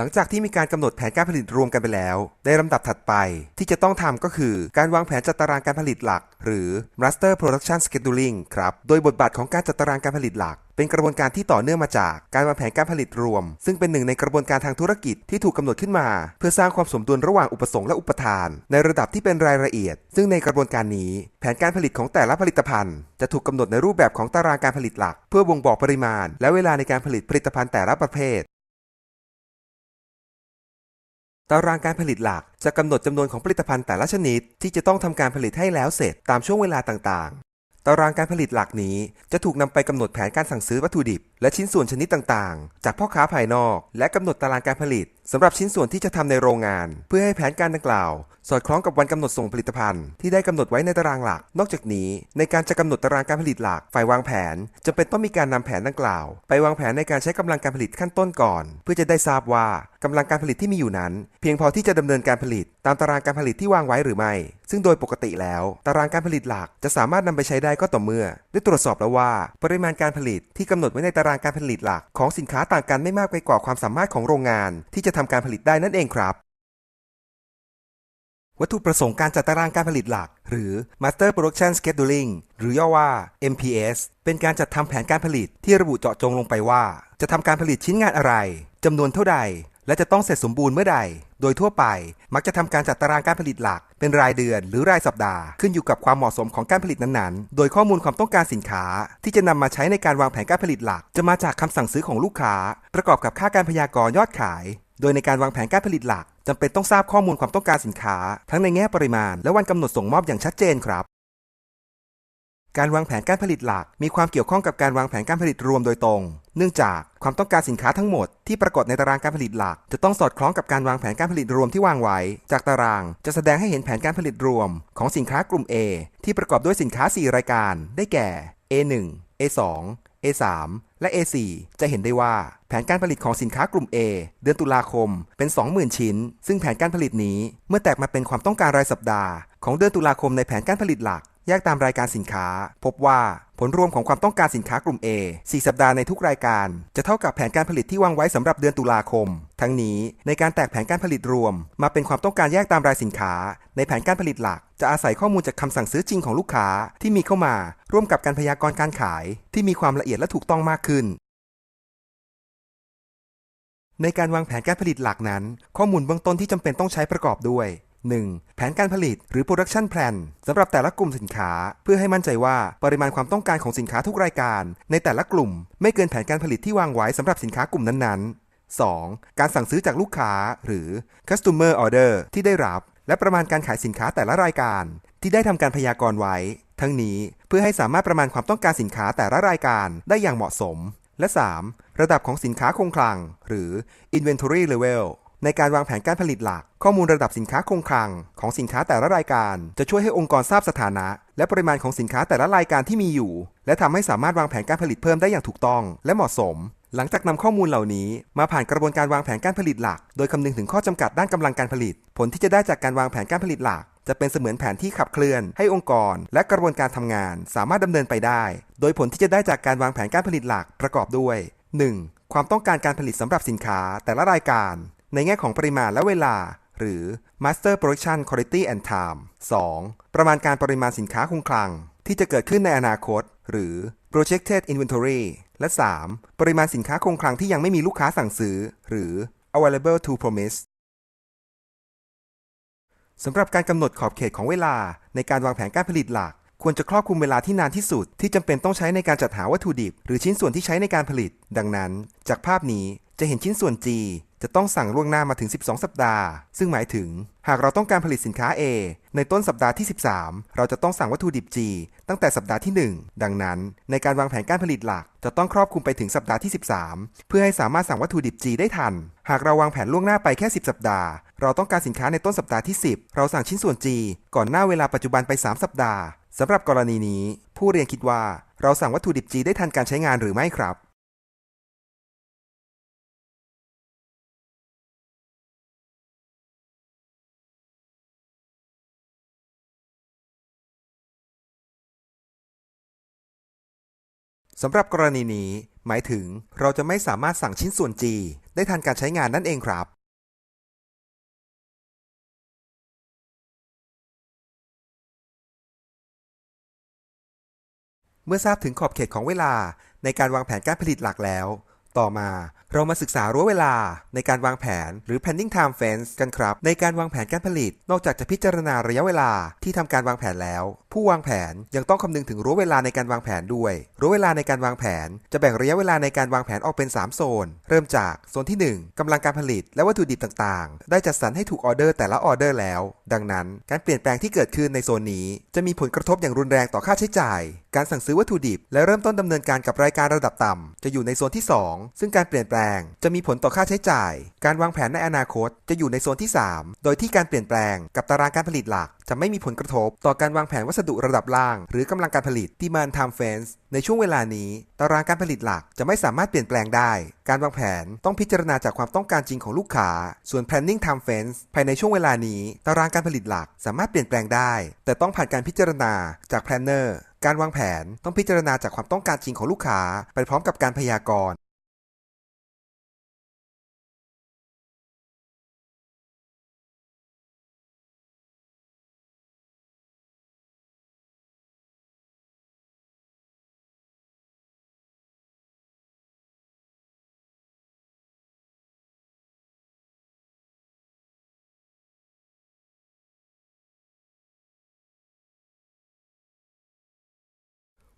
หลังจากที่มีการกำหนดแผนการผลิตรวมกันไปแล้ว ในลำดับถัดไปที่จะต้องทำก็คือการวางแผนจัดตารางการผลิตหลัก หรือ Master Production Scheduling ครับ โดยบทบาทของการจัดตารางการผลิตหลัก เป็นกระบวนการที่ต่อเนื่องมาจากการวางแผนการผลิตรวม ซึ่งเป็นหนึ่งในกระบวนการทางธุรกิจที่ถูกกำหนดขึ้นมา เพื่อสร้างความสมดุลระหว่างอุปสงค์และอุปทาน ในระดับที่เป็นรายละเอียด ซึ่งในกระบวนการนี้ แผนการผลิตของแต่ละผลิตภัณฑ์ จะถูกกำหนดในรูปแบบของตารางการผลิตหลัก เพื่อบ่งบอกปริมาณ และเวลาในการผลิตผลิตภัณฑ์แต่ละประเภท ตารางการผลิตหลักจะกำหนดจำนวนของผลิตภัณฑ์แต่ละชนิด ที่จะต้องทำการผลิตให้แล้วเสร็จตามช่วงเวลาต่างๆ ตารางการผลิตหลักนี้จะถูกนำไปกำหนดแผนการสั่งซื้อวัตถุดิบ และชิ้นส่วนชนิดต่างๆ จากพ่อค้าภายนอก และกำหนดตารางการผลิตสำหรับชิ้นส่วนที่จะทำในโรงงาน เพื่อให้แผนการดังกล่าว สอดคล้องกับวันกำหนดส่งผลิตภัณฑ์ที่ได้กำหนดไว้ในตารางหลัก นอกจากนี้ ในการจะกำหนดตารางการผลิตหลัก ฝ่ายวางแผนจำเป็นต้องมีการนำแผนดังกล่าว ไปวางแผนในการใช้กำลังการผลิตขั้นต้นก่อน เพื่อจะได้ทราบว่ากำลังการผลิตที่มีอยู่นั้น เพียงพอที่จะดำเนินการผลิต ตามตารางการผลิตที่วางไว้หรือไม่ ซึ่งโดยปกติแล้ว ตารางการผลิตหลักจะสามารถนำไปใช้ได้ก็ต่อเมื่อ ได้ตรวจสอบแล้วว่า ปริมาณการผลิตที่กำหนดไว้ในตารางการผลิตหลัก ของสินค้าต่างกันไม่มากไปกว่าความสามารถของโรงงาน ที่จะทำการผลิตได้นั่นเองครับ วัตถุประสงค์การจัดตารางการผลิตหลัก หรือ Master Production Scheduling หรือย่อว่า MPS เป็นการจัดทำแผนการผลิตที่ระบุเจาะจงลงไปว่า จะทำการผลิตชิ้นงานอะไรจำนวนเท่าใด และจะต้องเสร็จสมบูรณ์เมื่อใด โดยทั่วไปมักจะทำการจัดตารางการผลิตหลัก เป็นรายเดือนหรือรายสัปดาห์ขึ้นอยู่กับความเหมาะสมของการผลิตนั้นๆ โดยข้อมูลความต้องการสินค้า ที่จะนำมาใช้ในการวางแผนการผลิตหลัก จะมาจากคำสั่งซื้อของลูกค้า ประกอบกับค่าการพยากรณ์ยอดขาย โดยในการวางแผนการผลิตหลัก จำเป็นต้องทราบข้อมูลความต้องการสินค้า ทั้งในแง่ปริมาณ และวันกำหนดส่งมอบอย่างชัดเจนครับ การวางแผนการผลิตหลัก มีความเกี่ยวข้องกับการวางแผนการผลิตรวมโดยตรง เนื่องจากความต้องการสินค้าทั้งหมดที่ปรากฏในตารางการผลิตหลัก จะต้องสอดคล้องกับการวางแผนการผลิตรวมที่วางไว้ จากตารางจะแสดงให้เห็นแผนการผลิตรวม ของสินค้ากลุ่ม A ที่ประกอบด้วยสินค้า 4 รายการ ได้แก่ A1 A2 A3 และ A4 จะเห็นได้ว่าแผนการผลิตของสินค้ากลุ่ม A เดือนตุลาคมเป็น 20,000 ชิ้น ซึ่งแผนการผลิตนี้เมื่อแตกมาเป็นความต้องการรายสัปดาห์ของเดือนตุลาคมในแผนการผลิตหลัก แยกตามรายการสินค้า พบว่าผลรวมของความต้องการสินค้ากลุ่ม A 4 สัปดาห์ในทุกรายการ จะเท่ากับแผนการผลิตที่วางไว้สำหรับเดือนตุลาคม ทั้งนี้ในการแตกแผนการผลิตรวม มาเป็นความต้องการแยกตามรายสินค้า ในแผนการผลิตหลัก จะอาศัยข้อมูลจากคำสั่งซื้อจริงของลูกค้าที่มีเข้ามา ร่วมกับการพยากรณ์การขาย ที่มีความละเอียดและถูกต้องมากขึ้นในการวางแผนการผลิตหลักนั้น ข้อมูลเบื้องต้นที่จำเป็นต้องใช้ประกอบด้วย 1. แผนการผลิตหรือ production plan สำหรับแต่ละกลุ่มสินค้า เพื่อให้มั่นใจว่าปริมาณความต้องการของสินค้าทุกรายการ ในแต่ละกลุ่ม ไม่เกินแผนการผลิตที่วางไว้สำหรับสินค้ากลุ่มนั้นๆ 2. การสั่งซื้อจากลูกค้าหรือ customer order ที่ได้รับ และประมาณการขายสินค้าแต่ละรายการ ที่ได้ทำการพยากรณ์ไว้ ทั้งนี้เพื่อให้สามารถประมาณความต้องการสินค้าแต่ละรายการได้อย่างเหมาะสม และ 3. ระดับของสินค้าคงคลัง หรือ inventory level ในการวางแผนการผลิตหลัก ข้อมูลระดับสินค้าคงคลัง ของสินค้าแต่ละรายการ จะช่วยให้องค์กรทราบสถานะ และปริมาณของสินค้าแต่ละรายการที่มีอยู่ และทำให้สามารถวางแผนการผลิตเพิ่มได้อย่างถูกต้อง และเหมาะสม หลังจากนำข้อมูลเหล่านี้มาผ่านกระบวนการวางแผนการผลิตหลัก โดยคำนึงถึงข้อจำกัดด้านกำลังการผลิต ผลที่จะได้จากการวางแผนการผลิตหลัก จะเป็นเสมือนแผนที่ขับเคลื่อน ให้องค์กร และกระบวนการทำงาน สามารถดำเนินไปได้ โดยผลที่จะได้จากการวางแผนการผลิตหลักประกอบด้วย 1. ความต้องการการผลิตสำหรับสินค้าแต่ละรายการ ในแง่ของปริมาณและเวลา หรือ Master Production Quality and Time 2. ประมาณการปริมาณสินค้าคงคลัง ที่จะเกิดขึ้นในอนาคต หรือ Projected Inventory และ 3. ปริมาณสินค้าคงคลังที่ยังไม่มีลูกค้าสั่งซื้อ หรือ Available to Promise สำหรับการกำหนดขอบเขตของเวลา ในการวางแผนการผลิตหลัก ควรจะครอบคลุมเวลาที่นานที่สุด ที่จำเป็นต้องใช้ในการจัดหาวัตถุดิบ หรือชิ้นส่วนที่ใช้ในการผลิต ดังนั้น จากภาพนี้จะเห็นชิ้นส่วน G จะต้องสั่งล่วงหน้ามาถึง 12 สัปดาห์ ซึ่งหมายถึง หากเราต้องการผลิตสินค้า A ในต้นสัปดาห์ที่ 13 เราจะต้องสั่งวัตถุดิบ G ตั้งแต่สัปดาห์ที่ 1 ดังนั้น ในการวางแผนการผลิตหลัก จะต้องครอบคลุมไปถึงสัปดาห์ที่ 13 เพื่อให้สามารถสั่งวัตถุดิบ G ได้ทัน หากเราวางแผนล่วงหน้าไปแค่ 10 สัปดาห์ เราต้องการสินค้าในต้นสัปดาห์ที่ 10 เราสั่งชิ้นส่วน G ก่อนหน้าเวลาปัจจุบันไป 3 สัปดาห์สำหรับกรณีนี้ ผู้เรียนคิดว่าเราสั่งวัตถุดิบ G ได้ทันการใช้งานหรือไม่ครับ สำหรับกรณีนี้ หมายถึงเราจะไม่สามารถสั่งชิ้นส่วน G ได้ทันการใช้งานนั่นเองครับ เมื่อทราบถึงขอบเขตของเวลาในการวางแผนการผลิตหลักแล้ว ต่อมา เรามาศึกษารั้วเวลาในการวางแผนหรือ planning time fence กันครับ ในการวางแผนการผลิต นอกจากจะพิจารณาระยะเวลาที่ทำการวางแผนแล้ว ผู้วางแผนยังต้องคำนึงถึงรั้วเวลาในการวางแผนด้วยรั้วเวลาในการวางแผน จะแบ่งระยะเวลาในการวางแผนออกเป็น 3 โซน เริ่มจากโซนที่ 1กำลังการผลิตและวัตถุดิบต่างๆ ได้จัดสรรให้ถูกออเดอร์แต่ละออเดอร์แล้ว ดังนั้น การเปลี่ยนแปลงที่เกิดขึ้นในโซนนี้ จะมีผลกระทบอย่างรุนแรงต่อค่าใช้จ่าย การสั่งซื้อวัตถุดิบ และเริ่มต้นดำเนินการกับรายการระดับต่ำจะอยู่ในโซนที่ 2ซึ่งการเปลี่ยนแปลง จะมีผลต่อค่าใช้จ่าย การวางแผนในอนาคตจะอยู่ในโซนที่ 3 โดยที่การเปลี่ยนแปลงกับตารางการผลิตหลัก จะไม่มีผลกระทบ ต่อการวางแผนวัสดุระดับล่าง หรือกำลังการผลิต demand time fence ในช่วงเวลานี้ ตารางการผลิตหลักจะไม่สามารถเปลี่ยนแปลงได้ การวางแผนต้องพิจารณาจากความต้องการจริงของลูกค้า ส่วน planning time fence ภายในช่วงเวลานี้ ตารางการผลิตหลักสามารถเปลี่ยนแปลงได้ แต่ต้องผ่านการพิจารณาจาก planner การวางแผนต้องพิจารณาจากความต้องการจริงของลูกค้า ไปพร้อมกับการพยากรณ์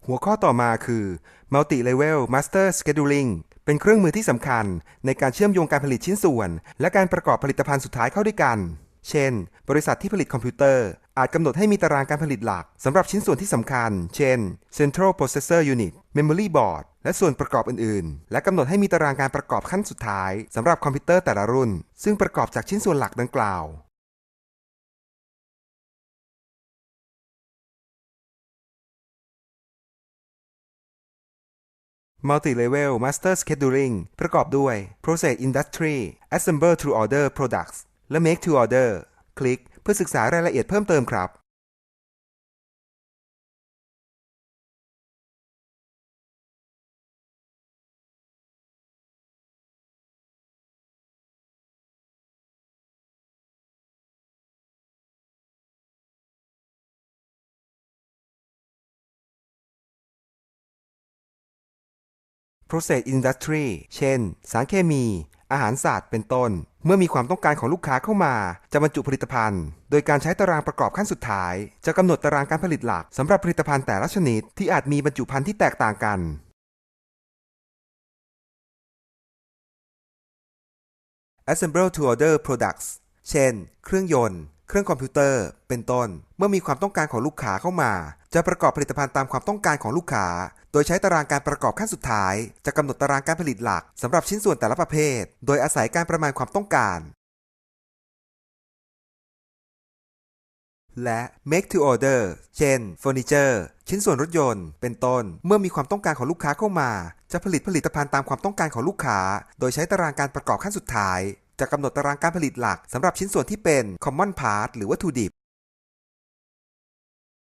หัวข้อต่อมาคือ Multi Level Master Scheduling เป็นเครื่องมือที่สำคัญในการเชื่อมโยงการผลิตชิ้นส่วน และการประกอบผลิตภัณฑ์สุดท้ายเข้าด้วยกัน เช่น บริษัทที่ผลิตคอมพิวเตอร์ อาจกำหนดให้มีตารางการผลิตหลักสำหรับชิ้นส่วนที่สำคัญ เช่น Central Processor Unit Memory Board และส่วนประกอบอื่นๆ และกำหนดให้มีตารางการประกอบขั้นสุดท้ายสำหรับคอมพิวเตอร์แต่ละรุ่น ซึ่งประกอบจากชิ้นส่วนหลักดังกล่าว Multi-Level Master Scheduling ประกอบด้วย Process Industry Assemble to Order Products และ Make to Order คลิกเพื่อศึกษารายละเอียดเพิ่มเติมครับ Process Industry เช่น สารเคมี อาหารสัตว์เป็นต้น เมื่อมีความต้องการของลูกค้าเข้ามา จะบรรจุผลิตภัณฑ์ โดยการใช้ตารางประกอบขั้นสุดท้าย จะกำหนดตารางการผลิตหลักสำหรับผลิตภัณฑ์แต่ละชนิดที่อาจมีบรรจุภัณฑ์ที่แตกต่างกัน Assemble to Order Products เช่น เครื่องยนต์ เครื่องคอมพิวเตอร์ เป็นต้น เมื่อมีความต้องการของลูกค้าเข้ามา จะประกอบผลิตภัณฑ์ตามความต้องการของลูกค้า โดยใช้ตารางการประกอบขั้นสุดท้าย จะกำหนดตารางการผลิตหลักสำหรับชิ้นส่วนแต่ละประเภท โดยอาศัยการประมาณความต้องการ และ make to order เช่นเฟอร์นิเจอร์ชิ้นส่วนรถยนต์ เป็นต้น เมื่อมีความต้องการของลูกค้าเข้ามา จะผลิตผลิตภัณฑ์ตามความต้องการของลูกค้า โดยใช้ตารางการประกอบขั้นสุดท้าย จะกำหนดตารางการผลิตหลักสำหรับชิ้นส่วนที่เป็น common part หรือวัตถุดิบ